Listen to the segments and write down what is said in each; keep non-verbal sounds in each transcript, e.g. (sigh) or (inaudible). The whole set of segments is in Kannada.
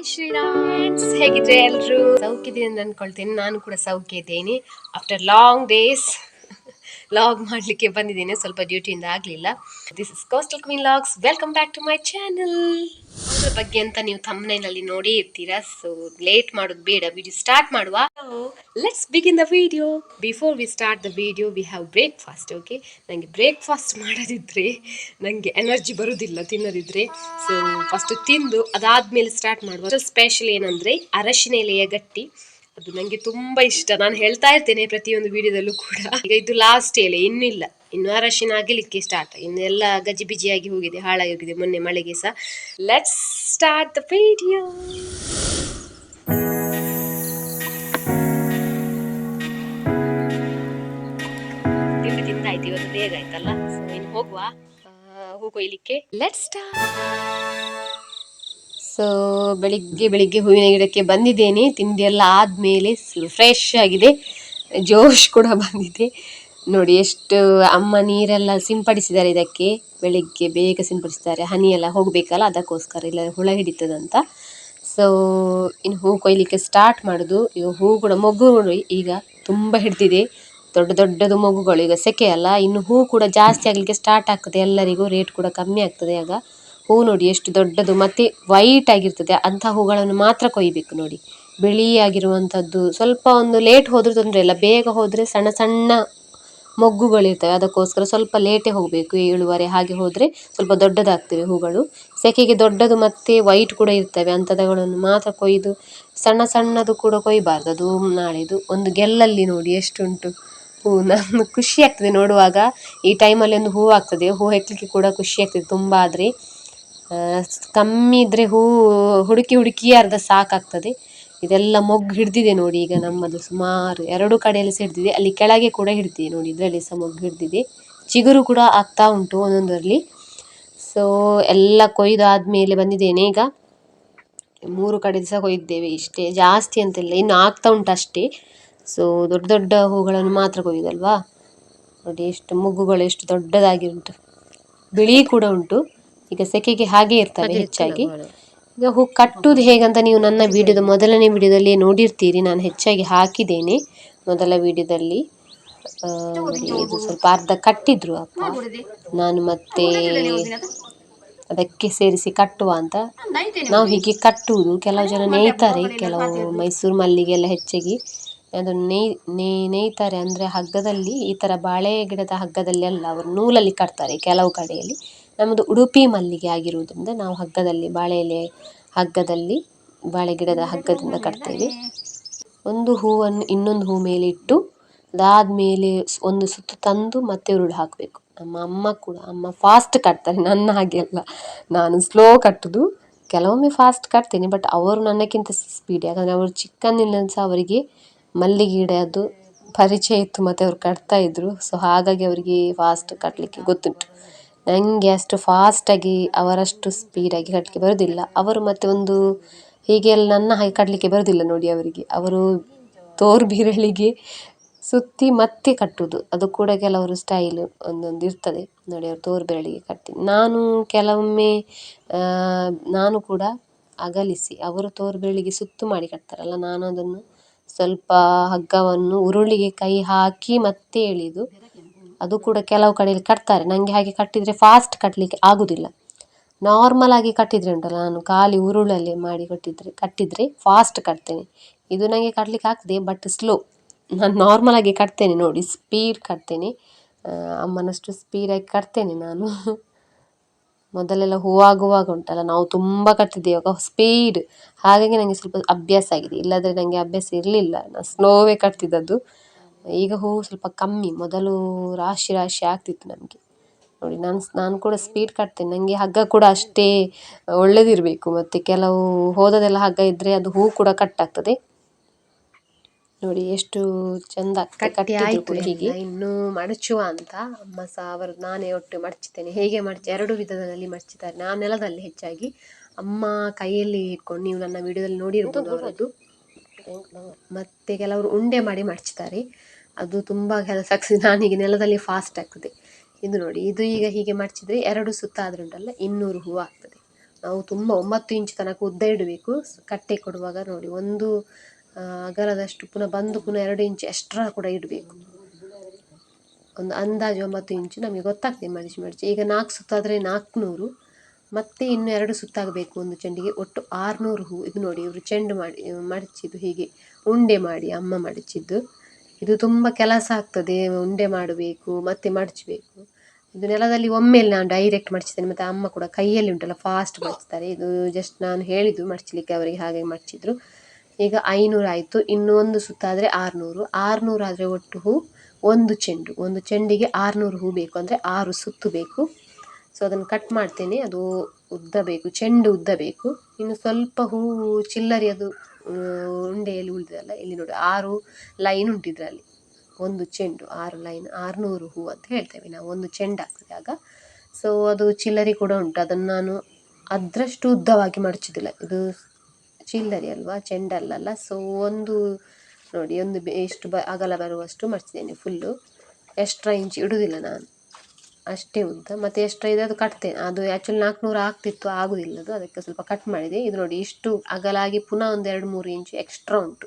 ಹಾಯ್ ಶ್ರೀರಾಮ್ಸ್ ಹೇಗಿದ್ರೆ ಸೌಖ್ಯ ಇದೆ ಅಂತ ಅನ್ಕೊಳ್ತೇನೆ ನಾನು ಕೂಡ ಸೌಖ್ಯ ಇದ್ದೇನೆ. ಆಫ್ಟರ್ ಲಾಂಗ್ ಡೇಸ್ ಲಾಗ್ ಮಾಡಲಿಕ್ಕೆ ಬಂದಿದ್ದೇನೆ. ಸ್ವಲ್ಪ ಡ್ಯೂಟಿಯಿಂದ ಆಗಲಿಲ್ಲ. This is coastal queen logs welcome back to my channel ಅದ್ರ ಬಗ್ಗೆ ಅಂತ ನೀವು ಥಂಬ್ನೈನಲ್ಲಿ ನೋಡಿ ಇರ್ತೀರಾ? ಸೊ ಲೇಟ್ ಮಾಡೋದು ಬೇಡ. ವಿಡಿಯೋ ಸ್ಟಾರ್ಟ್ ಮಾಡುವ. Let's begin the video before we start the video we have breakfast okay ನನಗೆ ಬ್ರೇಕ್ಫಾಸ್ಟ್ ಮಾಡೋದಿದ್ರೆ ನನಗೆ ಎನರ್ಜಿ ಬರೋದಿಲ್ಲ ತಿನ್ನೋದಿದ್ರೆ. ಸೊ ಫಸ್ಟ್ ತಿಂದು ಅದಾದ್ಮೇಲೆ ಸ್ಟಾರ್ಟ್ ಮಾಡುವ. ಸ್ಪೆಷಲ್ ಏನಂದ್ರೆ ಅರಶಿನ ಎಲೆಯ ಗಟ್ಟಿ. ಅದು ನನಗೆ ತುಂಬಾ ಇಷ್ಟ. ನಾನು ಹೇಳ್ತಾ ಇರ್ತೇನೆ ಪ್ರತಿಯೊಂದು ವಿಡಿಯೋದಲ್ಲೂ ಕೂಡ. ಈಗ ಇದು ಲಾಸ್ಟ್ ಎಲೆ ಇನ್ನಿಲ್ಲ ಇನ್ನು ಅರಶಿನ ಆಗಲಿಕ್ಕೆ ಸ್ಟಾರ್ಟ್ ಇನ್ನು ಎಲ್ಲ ಗಜಿಬಿಜಿಯಾಗಿ ಹೋಗಿದೆ ಹಾಳಾಗಿ ಹೋಗಿದೆ ಮೊನ್ನೆ ಮಳೆಗೆ ಸಹ. ಲೆಟ್ಸ್ ಸ್ಟಾರ್ಟ್ ದ ವಿಡಿಯೋ ತಿಂಡಿ ತಿಂದಾಯ್ತು, ಇವತ್ತು ಬೇಗ ಆಯ್ತಲ್ಲ? ಇನ್ನು ಹೋಗುವ. ಹೂ ಕೊಯ್ಲಿಕ್ಕೆ. ಲೆಟ್ಸ್ ಸೊ ಬೆಳಿಗ್ಗೆ ಬೆಳಿಗ್ಗೆ ಹೂವಿನ ಗಿಡಕ್ಕೆ ಬಂದಿದ್ದೇನೆ. ತಿಂಡಿ ಎಲ್ಲ ಆದ್ಮೇಲೆ ಫ್ರೆಶ್ ಆಗಿದೆ. ಜೋಶ್ ಕೂಡ ಬಂದಿದೆ ನೋಡಿ, ಎಷ್ಟು ಅಮ್ಮ ನೀರೆಲ್ಲ ಸಿಂಪಡಿಸಿದ್ದಾರೆ ಇದಕ್ಕೆ. ಬೆಳಿಗ್ಗೆ ಬೇಗ ಸಿಂಪಡಿಸ್ತಾರೆ. ಹನಿ ಎಲ್ಲ ಹೋಗಬೇಕಲ್ಲ, ಅದಕ್ಕೋಸ್ಕರ ಇಲ್ಲ, ಹುಳ ಹಿಡಿತದಂತ. ಸೊ ಇನ್ನು ಹೂ ಕೊಯ್ಲಿಕ್ಕೆ ಸ್ಟಾರ್ಟ್ ಮಾಡೋದು. ಈಗ ಹೂ ಕೂಡ ಮೊಗ್ಗು ಈಗ ತುಂಬ ಹಿಡ್ದಿದೆ. ದೊಡ್ಡ ದೊಡ್ಡದು ಮೊಗ್ಗುಗಳು. ಈಗ ಸೆಕೆ ಅಲ್ಲ, ಇನ್ನು ಹೂ ಕೂಡ ಜಾಸ್ತಿ ಆಗಲಿಕ್ಕೆ ಸ್ಟಾರ್ಟ್ ಆಗ್ತದೆ. ಎಲ್ಲರಿಗೂ ರೇಟ್ ಕೂಡ ಕಮ್ಮಿ ಆಗ್ತದೆ ಆಗ. ಹೂ ನೋಡಿ, ಎಷ್ಟು ದೊಡ್ಡದು, ಮತ್ತೆ ವೈಟ್ ಆಗಿರ್ತದೆ. ಅಂಥ ಹೂಗಳನ್ನು ಮಾತ್ರ ಕೊಯ್ಬೇಕು ನೋಡಿ. ಬಿಳಿಯಾಗಿರುವಂಥದ್ದು. ಸ್ವಲ್ಪ ಒಂದು ಲೇಟ್ ಹೋದರೂ ತೊಂದರೆ ಇಲ್ಲ. ಬೇಗ ಹೋದರೆ ಸಣ್ಣ ಸಣ್ಣ ಮೊಗ್ಗುಗಳಿರ್ತವೆ ಅದಕ್ಕೋಸ್ಕರ ಸ್ವಲ್ಪ ಲೇಟೇ ಹೋಗಬೇಕು. ಏಳುವರೆ ಹಾಗೆ ಹೋದರೆ ಸ್ವಲ್ಪ ದೊಡ್ಡದಾಗ್ತವೆ ಹೂಗಳು. ಸೆಕೆಗೆ ದೊಡ್ಡದು ಮತ್ತೆ ವೈಟ್ ಕೂಡ ಇರ್ತವೆ. ಅಂತದಗಳನ್ನು ಮಾತ್ರ ಕೊಯ್ದು ಸಣ್ಣ ಸಣ್ಣದು ಕೂಡ ಕೊಯ್ಬಾರ್ದು. ಅದು ನಾಳೆದು. ಒಂದು ಗೆಲ್ಲಲ್ಲಿ ನೋಡಿ ಎಷ್ಟುಂಟು ಹೂ. ನಾನು ಖುಷಿ ಆಗ್ತದೆ ನೋಡುವಾಗ. ಈ ಟೈಮಲ್ಲಿ ಒಂದು ಹೂ ಆಗ್ತದೆ. ಹೂ ಹೆಕ್ಲಿಕ್ಕೆ ಕೂಡ ಖುಷಿ ಆಗ್ತದೆ ತುಂಬ. ಆದರೆ ಕಮ್ಮಿ ಇದ್ರೆ ಹೂ ಹುಡುಕಿ ಹುಡುಕಿ ಅರ್ಧ ಸಾಕಾಗ್ತದೆ. ಇದೆಲ್ಲ ಮೊಗ್ಗು ಹಿಡ್ದಿದೆ ನೋಡಿ ಈಗ ನಮ್ಮದು ಸುಮಾರು ಎರಡು ಕಡೆಯಲ್ಲಿ ಸಹ ಹಿಡ್ದಿದೆ ಅಲ್ಲಿ ಕೆಳಗೆ ಕೂಡ ಹಿಡ್ದಿದೆ ನೋಡಿ ಇದರಲ್ಲಿ ಸಹ ಮೊಗ್ಗು ಹಿಡ್ದಿದೆ. ಚಿಗುರು ಕೂಡ ಆಗ್ತಾ ಉಂಟು ಒಂದೊಂದರಲ್ಲಿ. ಸೊ ಎಲ್ಲ ಕೊಯ್ದು ಆದಮೇಲೆ ಬಂದಿದ್ದೇನೆ ಈಗ. ಮೂರು ಕಡೆ ಸಹ ಕೊಯ್ದಿದ್ದೇವೆ ಇಷ್ಟೇ ಜಾಸ್ತಿ ಅಂತಿಲ್ಲ ಇನ್ನು ಆಗ್ತಾ ಉಂಟು ಅಷ್ಟೇ. ಸೊ ದೊಡ್ಡ ದೊಡ್ಡ ಹೂಗಳನ್ನು ಮಾತ್ರ ಕೊಯ್ಯುದಲ್ವಾ? ನೋಡಿ ಎಷ್ಟು ಮೊಗ್ಗುಗಳು ಎಷ್ಟು ದೊಡ್ಡದಾಗಿ ಉಂಟು. ಬಿಳಿ ಕೂಡ ಉಂಟು. ಈಗ ಸೆಕೆಗೆ ಹಾಗೆ ಇರ್ತವೆ ಹೆಚ್ಚಾಗಿ. ಈಗ ಹೂ ಕಟ್ಟುವುದು ಹೇಗಂತ ನೀವು ನನ್ನ ವಿಡಿಯೋದ ಮೊದಲನೇ ವಿಡಿಯೋದಲ್ಲಿ ನೋಡಿರ್ತೀರಿ. ನಾನು ಹೆಚ್ಚಾಗಿ ಹಾಕಿದ್ದೇನೆ ಮೊದಲ ವಿಡಿಯೋದಲ್ಲಿ. ಇದು ಸ್ವಲ್ಪ ಅರ್ಧ ಕಟ್ಟಿದ್ರು ಅಪ್ಪ. ನಾನು ಮತ್ತೆ ಅದಕ್ಕೆ ಸೇರಿಸಿ ಕಟ್ಟುವ ಅಂತ. ನಾವು ಹೀಗೆ ಕಟ್ಟುವುದು. ಕೆಲವು ಜನ ನೇಯ್ತಾರೆ, ಕೆಲವು ಮೈಸೂರು ಮಲ್ಲಿಗೆ ಎಲ್ಲ ಹೆಚ್ಚಾಗಿ. ಅದನ್ನು ನೇಯ್, ನೇ- ನೇಯ್ತಾರೆ ಅಂದರೆ ಹಗ್ಗದಲ್ಲಿ, ಈ ಥರ ಬಾಳೆ ಗಿಡದ ಹಗ್ಗದಲ್ಲಿ ಅಲ್ಲ, ಅವರು ನೂಲಲ್ಲಿ ಕಟ್ತಾರೆ ಕೆಲವು ಕಡೆಯಲ್ಲಿ. ನಮ್ಮದು ಉಡುಪಿ ಮಲ್ಲಿಗೆ ಆಗಿರುವುದರಿಂದ ನಾವು ಹಗ್ಗದಲ್ಲಿ ಬಾಳೆ ಎಲೆ ಹಗ್ಗದಲ್ಲಿ, ಬಾಳೆ ಗಿಡದ ಹಗ್ಗದಿಂದ ಕಟ್ತೇವೆ. ಒಂದು ಹೂವನ್ನು, ಇನ್ನೊಂದು ಹೂ ಮೇಲೆ ಇಟ್ಟು ಅದಾದ ಮೇಲೆ ಒಂದು ಸುತ್ತು ತಂದು ಮತ್ತೆ ಉರುಳು ಹಾಕಬೇಕು. ನಮ್ಮ ಅಮ್ಮ ಕೂಡ, ಅಮ್ಮ ಫಾಸ್ಟ್ ಕಟ್ತಾರೆ, ನನ್ನ ಹಾಗೆ ಅಲ್ಲ. ನಾನು ಸ್ಲೋ ಕಟ್ಟುದು, ಕೆಲವೊಮ್ಮೆ ಫಾಸ್ಟ್ ಕಟ್ತೇನೆ ಬಟ್ ಅವರು ನನ್ನಕ್ಕಿಂತ ಸ್ಪೀಡ್ ಯಾಕಂದರೆ ಅವರು ಚಿಕ್ಕಂದಿನಿಂದ ಸಹ ಅವರಿಗೆ ಮಲ್ಲಿಗೆ ಗಿಡದ್ದು ಪರಿಚಯ ಇತ್ತು, ಮತ್ತು ಅವರು ಕಟ್ತಾ ಇದ್ದರು ಸೊ ಹಾಗಾಗಿ ಅವರಿಗೆ ಫಾಸ್ಟ್ ಕಟ್ಟಲಿಕ್ಕೆ ಗೊತ್ತುಂಟು. ನನಗೆ ಅಷ್ಟು ಫಾಸ್ಟಾಗಿ ಅವರಷ್ಟು ಸ್ಪೀಡಾಗಿ ಕಟ್ಟಲಿಕ್ಕೆ ಬರುವುದಿಲ್ಲ ಅವರು ಮತ್ತೆ ಒಂದು ಹೀಗೆ ಎಲ್ಲ ನನ್ನ ಹಾಗೆ ಕಟ್ಟಲಿಕ್ಕೆ ಬರುವುದಿಲ್ಲ ನೋಡಿ ಅವರಿಗೆ. ಅವರು ತೋರು ಬೀರಳಿಗೆ ಸುತ್ತಿ ಮತ್ತೆ ಕಟ್ಟುವುದು ಅದು ಕೂಡ ಕೆಲವರು ಸ್ಟೈಲ್ ಒಂದೊಂದು ಇರ್ತದೆ. ನೋಡಿ ಅವರು ತೋರು ಬೆರಳಿಗೆ ಕಟ್ಟಿ ನಾನು ಕೆಲವೊಮ್ಮೆ ನಾನು ಕೂಡ ಅಗಲಿಸಿ. ಅವರು ತೋರು ಬೆರಳಿಗೆ ಸುತ್ತು ಮಾಡಿ ಕಟ್ತಾರಲ್ಲ, ನಾನು ಅದನ್ನು ಸ್ವಲ್ಪ ಹಗ್ಗವನ್ನು, ಉರುಳಿಗೆ ಕೈ ಹಾಕಿ ಮತ್ತೆ ಎಳೆದು ಅದು ಕೂಡ ಕೆಲವು ಕಡೆಯಲ್ಲಿ ಕಟ್ತಾರೆ. ನನಗೆ ಹಾಗೆ ಕಟ್ಟಿದರೆ ಫಾಸ್ಟ್ ಕಟ್ಟಲಿಕ್ಕೆ ಆಗುದಿಲ್ಲ. ನಾರ್ಮಲ್ ಆಗಿ ಕಟ್ಟಿದರೆ ಉಂಟಲ್ಲ, ನಾನು ಖಾಲಿ ಉರುಳಲ್ಲಿ ಮಾಡಿ ಕಟ್ಟಿದರೆ ಕಟ್ಟಿದರೆ ಫಾಸ್ಟ್ ಕಟ್ತೇನೆ. ಇದು ನನಗೆ ಕಟ್ಲಿಕ್ಕೆ ಆಗ್ತದೆ ಬಟ್ ಸ್ಲೋ ನಾನು ನಾರ್ಮಲ್ ಆಗಿ ಕಟ್ತೇನೆ ನೋಡಿ ಸ್ಪೀಡ್ ಕಟ್ತೇನೆ. ಅಮ್ಮನಷ್ಟು ಸ್ಪೀಡಾಗಿ ಕಟ್ತೇನೆ ನಾನು. ಮೊದಲೆಲ್ಲ ಹೂವಾಗುವಾಗ ಉಂಟಲ್ಲ, ನಾವು ತುಂಬ ಕಟ್ತಿದ್ದೇವೆ ಇವಾಗ ಸ್ಪೀಡ್ ಹಾಗಾಗಿ ನನಗೆ ಸ್ವಲ್ಪ ಅಭ್ಯಾಸ ಆಗಿದೆ. ಇಲ್ಲದ್ರೆ ನನಗೆ ಅಭ್ಯಾಸ ಇರಲಿಲ್ಲ. ನಾನು ಸ್ಲೋವೇ ಕಟ್ತಿದ್ದದ್ದು. ಈಗ ಹೂವು ಸ್ವಲ್ಪ ಕಮ್ಮಿ ಮೊದಲು ರಾಶಿ ರಾಶಿ ಆಗ್ತಿತ್ತು ನಮಗೆ. ನೋಡಿ ನಾನು ನಾನು ಕೂಡ ಸ್ಪೀಡ್ ಕಟ್ತೇನೆ. ನನಗೆ ಹಗ್ಗ ಕೂಡ ಅಷ್ಟೇ ಒಳ್ಳೆದಿರಬೇಕು. ಮತ್ತು ಕೆಲವು ಹೋದದೆಲ್ಲ ಹಗ್ಗ ಇದ್ದರೆ ಅದು ಹೂ ಕೂಡ ಕಟ್ ಆಗ್ತದೆ. ನೋಡಿ ಎಷ್ಟು ಚಂದ ಕಟ್ಟಿ ಆಯಿತು. ಹೀಗೆ. ಇನ್ನು ಮಡಚುವ ಅಂತ ಅಮ್ಮ ಸಹ ಅವರು ನಾನೇ ಒಟ್ಟು ಮಡಚುತ್ತೇನೆ. ಹೇಗೆ ಮಡಚಿ ಎರಡು ವಿಧದಲ್ಲಿ ಮಡಚಿದ್ದಾರೆ. ನಾನು ನೆಲದಲ್ಲಿ ಹೆಚ್ಚಾಗಿ. ಅಮ್ಮ ಕೈಯಲ್ಲಿ ಇಟ್ಕೊಂಡು ನೀವು ನನ್ನ ವಿಡಿಯೋದಲ್ಲಿ ನೋಡಿರ್ಬೋದು ಅವರದ್ದು. ಮತ್ತೆ ಕೆಲವರು ಉಂಡೆ ಮಾಡಿ ಮಡಚ್ತಾರೆ ಅದು ತುಂಬ ಕೆಲಸ (laughs) ನಾನು ಈಗ ನೆಲದಲ್ಲಿ ಫಾಸ್ಟ್ ಆಗ್ತದೆ. ಇದು ನೋಡಿ, ಇದು ಈಗ ಹೀಗೆ ಮಡಚಿದ್ರೆ ಎರಡು ಸುತ್ತ ಆದ್ರೆ ಉಂಟಲ್ಲ ಇನ್ನೂರು ಹೂವು ಆಗ್ತದೆ. ನಾವು ತುಂಬ ಒಂಬತ್ತು ಇಂಚು ತನಕ ಉದ್ದ ಇಡಬೇಕು. ಕಟ್ಟೆ ಕೊಡುವಾಗ ನೋಡಿ, ಒಂದು ಅಗಲದಷ್ಟು ಪುನಃ ಬಂದು ಪುನಃ ಎರಡು ಇಂಚು ಎಕ್ಸ್ಟ್ರಾ ಕೂಡ ಇಡಬೇಕು. ಒಂದು ಅಂದಾಜು ಒಂಬತ್ತು ಇಂಚು ನಮಗೆ ಗೊತ್ತಾಗ್ತದೆ ಮಡಿಚಿ ಮಡಿಚಿ ಈಗ ನಾಲ್ಕು ಸುತ್ತಾದರೆ ನಾಲ್ಕುನೂರು. ಮತ್ತೆ ಇನ್ನು ಎರಡು ಸುತ್ತಾಗಬೇಕು ಒಂದು ಚೆಂಡಿಗೆ. ಒಟ್ಟು ಆರುನೂರು ಹೂ. ಇದು ನೋಡಿ, ಇವರು ಚೆಂಡು ಮಾಡಿ, ಮಡಚಿದ್ದು ಹೀಗೆ, ಉಂಡೆ ಮಾಡಿ, ಅಮ್ಮ ಮಡಚಿದ್ದು. ಇದು ತುಂಬ ಕೆಲಸ ಆಗ್ತದೆ, ಉಂಡೆ ಮಾಡಬೇಕು, ಮತ್ತೆ ಮಡಚಬೇಕು. ಇದು ನೆಲದಲ್ಲಿ ಒಮ್ಮೆಲೆ ನಾನು ಡೈರೆಕ್ಟ್ ಮಡಚಿದ್ದೇನೆ ಮತ್ತು ಅಮ್ಮ ಕೂಡ ಕೈಯಲ್ಲಿ ಉಂಟಲ್ಲ ಫಾಸ್ಟ್ ಮಡಚ್ತಾರೆ. ಇದು ಜಸ್ಟ್ ನಾನು ಹೇಳಿದ್ದು ಮಡಚಲಿಕ್ಕೆ ಅವರಿಗೆ ಹಾಗೆ ಮಡಚಿದ್ರು. ಈಗ ಐನೂರು ಆಯಿತು. ಇನ್ನೊಂದು ಒಂದು ಸುತ್ತಾದರೆ ಆರುನೂರು. ಆರುನೂರು ಆದರೆ ಒಟ್ಟು ಹೂ, ಒಂದು ಚೆಂಡು. ಒಂದು ಚೆಂಡಿಗೆ ಆರುನೂರು ಹೂ ಬೇಕು ಅಂದರೆ ಆರು ಸುತ್ತು ಬೇಕು. ಸೊ ಅದನ್ನು ಕಟ್ ಮಾಡ್ತೇನೆ. ಅದು ಉದ್ದ ಬೇಕು ಚೆಂಡು ಉದ್ದ ಬೇಕು ಇನ್ನು ಸ್ವಲ್ಪ ಹೂವು ಚಿಲ್ಲರಿ ಅದು ಉಂಡೆಯಲ್ಲಿ ಉಳಿದಲ್ಲ ಇಲ್ಲಿ ನೋಡಿ, ಆರು ಲೈನ್ ಉಂಟು ಒಂದು ಚೆಂಡು, ಆರು ಲೈನ್, ಆರುನೂರು ಹೂ ಅಂತ ಹೇಳ್ತೇವೆ ನಾವು. ಒಂದು ಚೆಂಡು ಆಗ್ತದೆ ಆಗ. ಸೊ ಅದು ಚಿಲ್ಲರಿ ಕೂಡ ಉಂಟು. ಅದನ್ನು ನಾನು ಅದರಷ್ಟು ಉದ್ದವಾಗಿ ಮಡಚಿದಿಲ್ಲ ಇದು ಚಿಲ್ಲರಿ ಅಲ್ವಾ ಚೆಂಡಲ್ಲಲ್ಲ ಸೊ ಒಂದು, ನೋಡಿ, ಒಂದು ಎಷ್ಟು ಬ, ಅಗಲ ಬರುವಷ್ಟು ಮಡಚಿದ್ದೇನೆ ಫುಲ್ಲು ಎಕ್ಸ್ಟ್ರಾ ಇಂಚ್ ಇಡುವುದಿಲ್ಲ ನಾನು. ಅಷ್ಟೇ ಉದ್ದ ಮತ್ತು ಎಕ್ಸ್ಟ್ರಾ ಇದೆ ಅದು ಕಟ್ತೇನೆ ಅದು ಆ್ಯಕ್ಚುಲಿ ನಾಲ್ಕುನೂರು ಆಗ್ತಿತ್ತು, ಆಗೋದಿಲ್ಲ ಅದು. ಅದಕ್ಕೆ ಸ್ವಲ್ಪ ಕಟ್ ಮಾಡಿದೆ. ಇದು ನೋಡಿ, ಇಷ್ಟು ಅಗಲಾಗಿ ಪುನಃ ಒಂದು ಎರಡು ಮೂರು ಇಂಚು ಎಕ್ಸ್ಟ್ರಾ ಉಂಟು.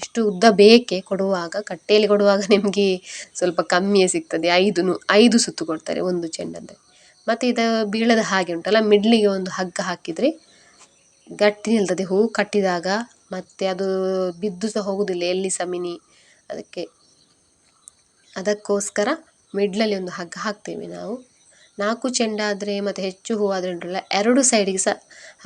ಇಷ್ಟು ಉದ್ದ ಬೇಕೆ ಕೊಡುವಾಗ, ಕಟ್ಟೆಯಲ್ಲಿ ಕೊಡುವಾಗ ನಿಮಗೆ ಸ್ವಲ್ಪ ಕಮ್ಮಿಯೇ ಸಿಗ್ತದೆ. ಐದು ಐದು ಸುತ್ತು ಕೊಡ್ತಾರೆ ಒಂದು ಚೆಂಡಂದರೆ ಮತ್ತು ಇದು ಬೀಳದ ಹಾಗೆ ಉಂಟಲ್ಲ ಮಿಡ್ಲಿಗೆ ಒಂದು ಹಗ್ಗ ಹಾಕಿದರೆ ಗಟ್ಟಿ ನಿಲ್ತದೆ. ಹೂ ಕಟ್ಟಿದಾಗ ಮತ್ತು ಅದು ಬಿದ್ದು ಸಹ ಹೋಗುವುದಿಲ್ಲ ಎಲ್ಲಿ ಸಮಿನಿ? ಮಿನಿ ಅದಕ್ಕೆ ಅದಕ್ಕೋಸ್ಕರ ಮಿಡ್ಲಲ್ಲಿ ಒಂದು ಹಗ್ಗ ಹಾಕ್ತೇವೆ ನಾವು. ನಾಲ್ಕು ಚೆಂಡಾದರೆ ಮತ್ತು ಹೆಚ್ಚು ಹೂವಾದರೆ ಉಂಟಲ್ಲ, ಎರಡು ಸೈಡಿಗೆ ಸಹ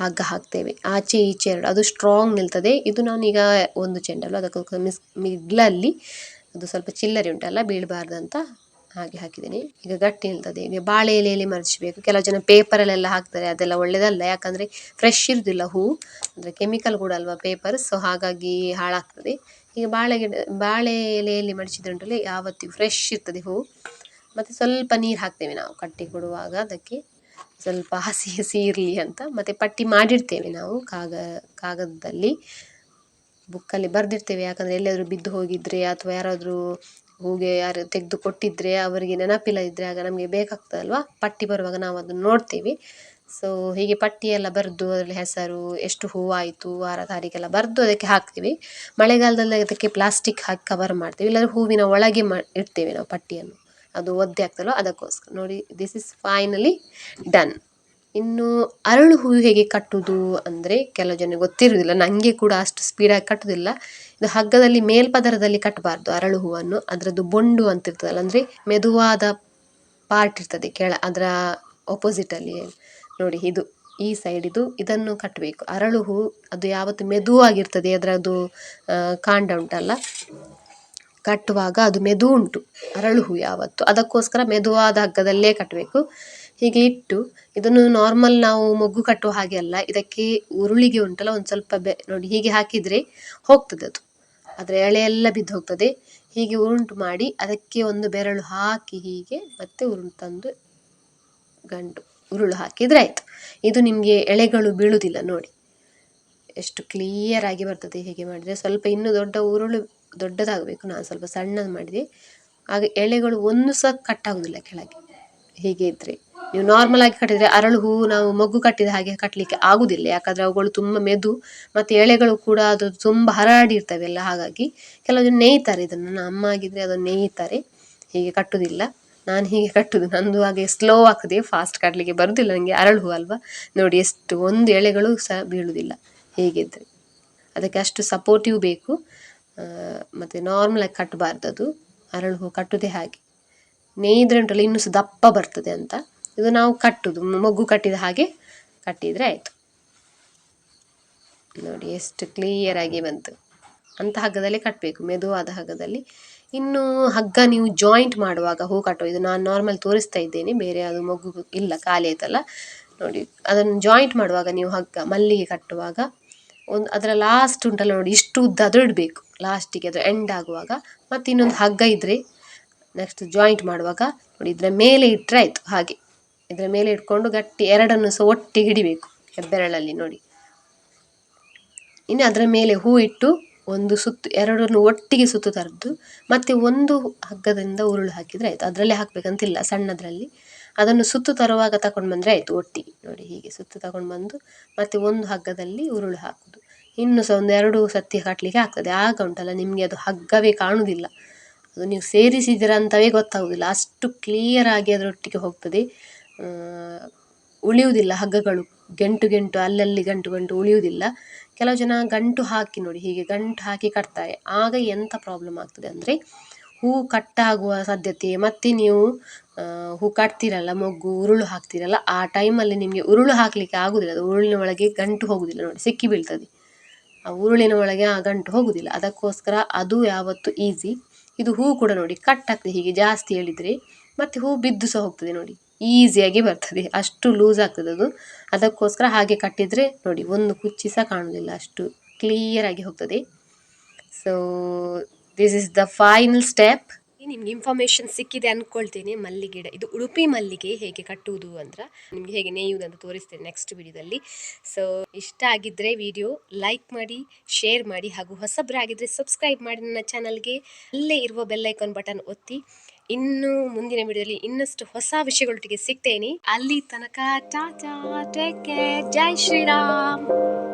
ಹಗ್ಗ ಹಾಕ್ತೇವೆ. ಆಚೆ ಈಚೆ ಎರಡು. ಅದು ಸ್ಟ್ರಾಂಗ್ ನಿಲ್ತದೆ. ಇದು ನಾನೀಗ ಒಂದು ಚೆಂಡಲ್ಲ ಅದಕ್ಕೋಸ್ಕರ ಮಿಸ್ ಮಿಡ್ಲಲ್ಲಿ ಅದು ಸ್ವಲ್ಪ ಚಿಲ್ಲರೆ ಉಂಟಲ್ಲ, ಬೀಳಬಾರ್ದಂತ ಹಾಗೆ ಹಾಕಿದ್ದೀನಿ. ಈಗ ಗಟ್ಟಿ ನಿಲ್ತದೆ ಈಗ ಬಾಳೆ ಎಲೆಯಲ್ಲಿ ಮರಚಬೇಕು. ಕೆಲವು ಜನ ಪೇಪರಲ್ಲೆಲ್ಲ ಹಾಕ್ತಾರೆ. ಅದೆಲ್ಲ ಒಳ್ಳೆಯದಲ್ಲ ಯಾಕಂದರೆ ಫ್ರೆಶ್ ಇರುವುದಿಲ್ಲ ಹೂ. ಅಂದರೆ ಕೆಮಿಕಲ್ ಕೂಡ ಅಲ್ವಾ ಪೇಪರ್ ಸೊ ಹಾಗಾಗಿ ಹಾಳಾಗ್ತದೆ. ಈಗ ಬಾಳೆ ಗಿಡ, ಬಾಳೆ ಎಲೆಯಲ್ಲಿ ಮಡಚಿದ್ರಂಟಲ್ಲಿ ಯಾವತ್ತಿಗೂ ಫ್ರೆಶ್ ಇರ್ತದೆ ಹೂ. ಮತ್ತು ಸ್ವಲ್ಪ ನೀರು ಹಾಕ್ತೇವೆ ನಾವು. ಕಟ್ಟಿ ಕೊಡುವಾಗ ಅದಕ್ಕೆ ಸ್ವಲ್ಪ ಹಸಿ ಹಸಿ ಇರಲಿ ಅಂತ. ಮತ್ತು ಪಟ್ಟಿ ಮಾಡಿರ್ತೇವೆ ನಾವು ಕಾಗ, ಕಾಗದದಲ್ಲಿ. ಬುಕ್ಕಲ್ಲಿ ಬರೆದಿರ್ತೇವೆ. ಯಾಕಂದರೆ ಎಲ್ಲಾದರೂ ಬಿದ್ದು ಹೋಗಿದ್ರೆ ಅಥವಾ ಯಾರಾದರೂ ಹೂಗೆ ಯಾರು ತೆಗೆದು ಕೊಟ್ಟಿದ್ರೆ ಅವರಿಗೆ ನೆನಪಿಲ್ಲ ಇದ್ದರೆ ಆಗ ನಮಗೆ ಬೇಕಾಗ್ತದಲ್ವಾ? ಪಟ್ಟಿ ಬರುವಾಗ ನಾವು ಅದನ್ನು ನೋಡ್ತೀವಿ. ಸೊ ಹೀಗೆ ಪಟ್ಟಿ ಎಲ್ಲ ಬರೆದು ಅದರಲ್ಲಿ ಹೆಸರು, ಎಷ್ಟು ಹೂವಾಯಿತು, ವಾರ ತಾರೀಕೆಲ್ಲ ಬರೆದು ಅದಕ್ಕೆ ಹಾಕ್ತೀವಿ. ಮಳೆಗಾಲದಲ್ಲಿ ಅದಕ್ಕೆ ಪ್ಲಾಸ್ಟಿಕ್ ಹಾಕಿ ಕವರ್ ಮಾಡ್ತೀವಿ. ಇಲ್ಲಾಂದರೆ ಹೂವಿನ ಒಳಗೆ ಮಾ, ಇಡ್ತೇವೆ ನಾವು ಪಟ್ಟಿಯನ್ನು. ಅದು ಒದ್ದೆ ಆಗ್ತಲ್ವ ಅದಕ್ಕೋಸ್ಕರ. ನೋಡಿ ದಿಸ್ ಇಸ್ ಫೈನಲಿ ಡನ್ ಇನ್ನು ಅರಳು ಹೂವು ಹೇಗೆ ಕಟ್ಟುವುದು ಅಂದರೆ ಕೆಲವು ಜನ ಗೊತ್ತಿರುವುದಿಲ್ಲ. ನನಗೆ ಕೂಡ ಅಷ್ಟು ಸ್ಪೀಡಾಗಿ ಕಟ್ಟುವುದಿಲ್ಲ ಇದು ಹಗ್ಗದಲ್ಲಿ ಮೇಲ್ಪದರದಲ್ಲಿ ಕಟ್ಟಬಾರ್ದು ಅರಳು ಹೂವನ್ನು. ಅದರದ್ದು ಬೊಂಡು ಅಂತ ಇರ್ತದಲ್ಲ, ಅಂದರೆ ಮೆದುವಾದ ಪಾರ್ಟ್ ಇರ್ತದೆ ಕೆಳ, ಅದರ ಒಪೋಸಿಟಲ್ಲಿ ನೋಡಿ, ಇದು ಈ ಸೈಡ್ ಇದು, ಇದನ್ನು ಕಟ್ಟಬೇಕು ಅರಳು ಹೂ, ಅದು ಯಾವತ್ತು ಮೆದುವಾಗಿರ್ತದೆ, ಅದರದ್ದು ಕಾಂಡ ಉಂಟಲ್ಲ? ಕಟ್ಟುವಾಗ ಅದು ಮೆದು ಉಂಟು ಅರಳು ಹೂ ಯಾವತ್ತು. ಅದಕ್ಕೋಸ್ಕರ ಮೆದುವಾದ ಹಗ್ಗದಲ್ಲೇ ಕಟ್ಟಬೇಕು ಹೀಗೆ ಇಟ್ಟು ಇದನ್ನು ನಾರ್ಮಲ್ ನಾವು ಮೊಗ್ಗು ಕಟ್ಟುವ ಹಾಗೆ ಅಲ್ಲ, ಇದಕ್ಕೆ ಉರುಳಿಗೆ ಉಂಟಲ್ಲ, ಒಂದು ಸ್ವಲ್ಪ ಬೆ, ನೋಡಿ ಹೀಗೆ ಹಾಕಿದರೆ ಹೋಗ್ತದೆ ಅದು. ಅದರ ಎಳೆ ಎಲ್ಲ ಬಿದ್ದು ಹೋಗ್ತದೆ. ಹೀಗೆ ಉರುಂಟು ಮಾಡಿ ಅದಕ್ಕೆ ಒಂದು ಬೆರಳು ಹಾಕಿ ಹೀಗೆ ಮತ್ತೆ ಉರುಂಟು ತಂದು ಗಂಟು ಉರುಳು ಹಾಕಿದರೆ ಆಯಿತು. ಇದು ನಿಮಗೆ ಎಳೆಗಳು ಬೀಳುವುದಿಲ್ಲ ನೋಡಿ. ಎಷ್ಟು ಕ್ಲಿಯರ್ ಆಗಿ ಬರ್ತದೆ ಹೀಗೆ ಮಾಡಿದರೆ. ಸ್ವಲ್ಪ ಇನ್ನೂ ದೊಡ್ಡ ಉರುಳು ದೊಡ್ಡದಾಗಬೇಕು. ನಾನು ಸ್ವಲ್ಪ ಸಣ್ಣದು ಮಾಡಿದೆ. ಆಗ ಎಳೆಗಳು ಒಂದು ಸಹ ಕಟ್ಟಾಗುವುದಿಲ್ಲ ಕೆಳಗೆ. ಹೀಗೆ ಇದ್ದರೆ ನೀವು ನಾರ್ಮಲ್ ಆಗಿ ಕಟ್ಟಿದರೆ ಅರಳು ಹೂವು ನಾವು ಮೊಗ್ಗು ಕಟ್ಟಿದ ಹಾಗೆ ಕಟ್ಟಲಿಕ್ಕೆ ಆಗುವುದಿಲ್ಲ ಯಾಕಂದರೆ ಅವುಗಳು ತುಂಬ ಮೆದು ಮತ್ತು ಎಳೆಗಳು ಕೂಡ ಅದು ತುಂಬ ಹರಡಿರ್ತವೆ ಎಲ್ಲ. ಹಾಗಾಗಿ ಕೆಲವು ಜನ ನೇಯ್ತಾರೆ ಇದನ್ನು. ನನ್ನ ಅಮ್ಮ ಆಗಿದ್ರೆ ಅದನ್ನು ನೇಯ್ತಾರೆ. ಹೀಗೆ ಕಟ್ಟುವುದಿಲ್ಲ ನಾನು ಹೀಗೆ ಕಟ್ಟುದು. ನಂದು ಹಾಗೆ ಸ್ಲೋ ಆಗ್ತದೆ. ಫಾಸ್ಟ್ ಕಟ್ಟಲಿಕ್ಕೆ ಬರುವುದಿಲ್ಲ ನನಗೆ ಅರಳು ಹೂ ಅಲ್ವಾ? ನೋಡಿ ಎಷ್ಟು ಒಂದು ಎಳೆಗಳು ಸಹ ಬೀಳುವುದಿಲ್ಲ ಹೀಗಿದ್ದರೆ ಅದಕ್ಕೆ ಅಷ್ಟು ಸಪೋರ್ಟಿವ್ ಬೇಕು. ಮತ್ತೆ ನಾರ್ಮಲಾಗಿ ಕಟ್ಟಬಾರ್ದು ಅದು. ಅರಳು ಹೂ ಕಟ್ಟುವುದೇ ಹಾಗೆ. ನೇಯ್ದ್ರೆ ಉಂಟಲ್ಲ ಇನ್ನೂ ಸಹ ದಪ್ಪ ಬರ್ತದೆ ಅಂತ. ಇದು ನಾವು ಕಟ್ಟುದು. ಮೊಗ್ಗು ಕಟ್ಟಿದ ಹಾಗೆ ಕಟ್ಟಿದರೆ ಆಯಿತು. ನೋಡಿ ಎಷ್ಟು ಕ್ಲಿಯರ್ ಆಗಿ ಬಂತು. ಅಂತ ಹಗ್ಗದಲ್ಲಿ ಕಟ್ಟಬೇಕು ಮೆದುವಾದ ಹಗ್ಗದಲ್ಲಿ. ಇನ್ನು ಹಗ್ಗ ನೀವು ಜಾಯಿಂಟ್ ಮಾಡುವಾಗ ಹೂ ಕಟ್ಟುವ. ಇದು ನಾನು ನಾರ್ಮಲ್ ತೋರಿಸ್ತಾ ಇದ್ದೇನೆ. ಬೇರೆ ಅದು ಮಗು ಇಲ್ಲ, ಖಾಲಿ ಆಯ್ತಲ್ಲ. ನೋಡಿ, ಅದನ್ನು ಜಾಯಿಂಟ್ ಮಾಡುವಾಗ ನೀವು ಹಗ್ಗ ಮಲ್ಲಿಗೆ ಕಟ್ಟುವಾಗ ಒಂದು ಅದರ ಲಾಸ್ಟ್ ಉಂಟಲ್ಲ ನೋಡಿ, ಇಷ್ಟು ಉದ್ದ ಅದು ಇಡಬೇಕು. ಲಾಸ್ಟಿಗೆ ಅದು ಎಂಡ್ ಆಗುವಾಗ. ಮತ್ತು ಇನ್ನೊಂದು ಹಗ್ಗ ಇದ್ದರೆ ನೆಕ್ಸ್ಟ್ ಜಾಯಿಂಟ್ ಮಾಡುವಾಗ ನೋಡಿ, ಇದರ ಮೇಲೆ ಇಟ್ಟರೆ ಆಯಿತು. ಹಾಗೆ. ಇದರ ಮೇಲೆ ಇಟ್ಕೊಂಡು ಗಟ್ಟಿ ಎರಡನ್ನು ಸಹ ಒಟ್ಟಿಗೆ ಹಿಡಿಬೇಕು ಹೆಬ್ಬೆರಳಲ್ಲಿ ನೋಡಿ. ಇನ್ನು ಅದರ ಮೇಲೆ ಹೂ ಇಟ್ಟು ಒಂದು ಸುತ್ತು, ಎರಡನ್ನು ಒಟ್ಟಿಗೆ ಸುತ್ತು ತರದ್ದು ಮತ್ತೆ ಒಂದು ಹಗ್ಗದಿಂದ ಉರುಳು ಹಾಕಿದರೆ ಆಯಿತು. ಅದರಲ್ಲೇ ಹಾಕಬೇಕಂತಿಲ್ಲ, ಸಣ್ಣದರಲ್ಲಿ. ಅದನ್ನು ಸುತ್ತು ತರುವಾಗ ತಗೊಂಡು ಬಂದರೆ ಆಯಿತು ಒಟ್ಟಿಗೆ. ನೋಡಿ ಹೀಗೆ ಸುತ್ತು ತಗೊಂಡು ಬಂದು ಮತ್ತೆ ಒಂದು ಹಗ್ಗದಲ್ಲಿ ಉರುಳು ಹಾಕುದು. ಇನ್ನು ಸಹ ಒಂದು ಎರಡು ಸತ್ತಿ ಕಟ್ಟಲಿಕ್ಕೆ ಆಗ್ತದೆ. ಆಗ ಉಂಟಲ್ಲ, ನಿಮಗೆ ಅದು ಹಗ್ಗವೇ ಕಾಣುವುದಿಲ್ಲ ಅದು ನೀವು ಸೇರಿಸಿದ್ದೀರ ಅಂತವೇ ಗೊತ್ತಾಗುವುದಿಲ್ಲ ಅಷ್ಟು ಕ್ಲಿಯರ್ ಆಗಿ ಅದರೊಟ್ಟಿಗೆ ಹೋಗ್ತದೆ. ಉಳಿಯುವುದಿಲ್ಲ ಹಗ್ಗಗಳು. ಗಂಟು ಗಂಟು, ಅಲ್ಲಲ್ಲಿ ಗಂಟು ಗಂಟು ಉಳಿಯುವುದಿಲ್ಲ. ಕೆಲವು ಜನ ಗಂಟು ಹಾಕಿ ನೋಡಿ, ಹೀಗೆ ಗಂಟು ಹಾಕಿ ಕಟ್ತಾರೆ. ಆಗ ಎಂಥ ಪ್ರಾಬ್ಲಮ್ ಆಗ್ತದೆ ಅಂದರೆ, ಹೂ ಕಟ್ಟಾಗುವ ಸಾಧ್ಯತೆ. ಮತ್ತೆ ನೀವು ಹೂ ಕಟ್ತೀರಲ್ಲ, ಮೊಗ್ಗು, ಉರುಳು ಹಾಕ್ತೀರಲ್ಲ, ಆ ಟೈಮಲ್ಲಿ ನಿಮಗೆ ಉರುಳು ಹಾಕಲಿಕ್ಕೆ ಆಗುವುದಿಲ್ಲ ಅದು ಉರುಳಿನ ಒಳಗೆ ಗಂಟು ಹೋಗುವುದಿಲ್ಲ ನೋಡಿ, ಸಿಕ್ಕಿ ಬೀಳ್ತದೆ. ಆ ಉರುಳಿನ ಒಳಗೆ ಆ ಗಂಟು ಹೋಗುವುದಿಲ್ಲ ಅದಕ್ಕೋಸ್ಕರ ಅದು ಯಾವತ್ತು ಈಸಿ ಇದು ಹೂ ಕೂಡ ನೋಡಿ, ಕಟ್ ಆಗ್ತದೆ. ಹೀಗೆ ಜಾಸ್ತಿ ಹೇಳಿದರೆ, ಮತ್ತೆ ಹೂ ಬಿದ್ದು ಸಹ ಹೋಗ್ತದೆ ನೋಡಿ. ಈಸಿಯಾಗಿ ಬರ್ತದೆ. ಅಷ್ಟು ಲೂಸ್ ಆಗ್ತದೆ ಅದು ಅದಕ್ಕೋಸ್ಕರ ಹಾಗೆ ಕಟ್ಟಿದರೆ ನೋಡಿ, ಒಂದು ಕುಚ್ಚಿ ಸಹ ಕಾಣುವುದಿಲ್ಲ ಅಷ್ಟು ಕ್ಲಿಯರ್ ಆಗಿ ಹೋಗ್ತದೆ. So this is the final step ನಿಮ್ಗೆ ಇನ್ಫಾರ್ಮೇಶನ್ ಸಿಕ್ಕಿದೆ ಅನ್ಕೊಳ್ತೇನೆ. ಮಲ್ಲಿಗೆ ಗಿಡ ಇದು ಉಡುಪಿ ಮಲ್ಲಿಗೆ ಹೇಗೆ ಕಟ್ಟುವುದು ಅಂತ ನಿಮಗೆ ಹೇಗೆ ನೇಯುವುದು ಅಂತ ತೋರಿಸ್ತೇನೆ ನೆಕ್ಸ್ಟ್ ವಿಡಿಯೋದಲ್ಲಿ ಸೊ ಇಷ್ಟ ಆಗಿದ್ರೆ ವಿಡಿಯೋ ಲೈಕ್ ಮಾಡಿ ಶೇರ್ ಮಾಡಿ ಹಾಗೂ ಹೊಸಬ್ರಾಗಿದ್ರೆ ಸಬ್ಸ್ಕ್ರೈಬ್ ಮಾಡಿ ನನ್ನ ಚಾನಲ್ಗೆ ಅಲ್ಲೇ ಇರುವ ಬೆಲ್ ಐಕಾನ್ ಬಟನ್ ಒತ್ತಿ. ಇನ್ನು ಮುಂದಿನ ವಿಡಿಯೋದಲ್ಲಿ ಇನ್ನಷ್ಟು ಹೊಸ ವಿಷಯಗಳೊಟ್ಟಿಗೆ ಸಿಗ್ತೇನೆ. ಅಲ್ಲಿ ತನಕ ಟಾಟಾ ಟೇಕ್ ಕೇರ್. ಜೈ ಶ್ರೀರಾಮ್.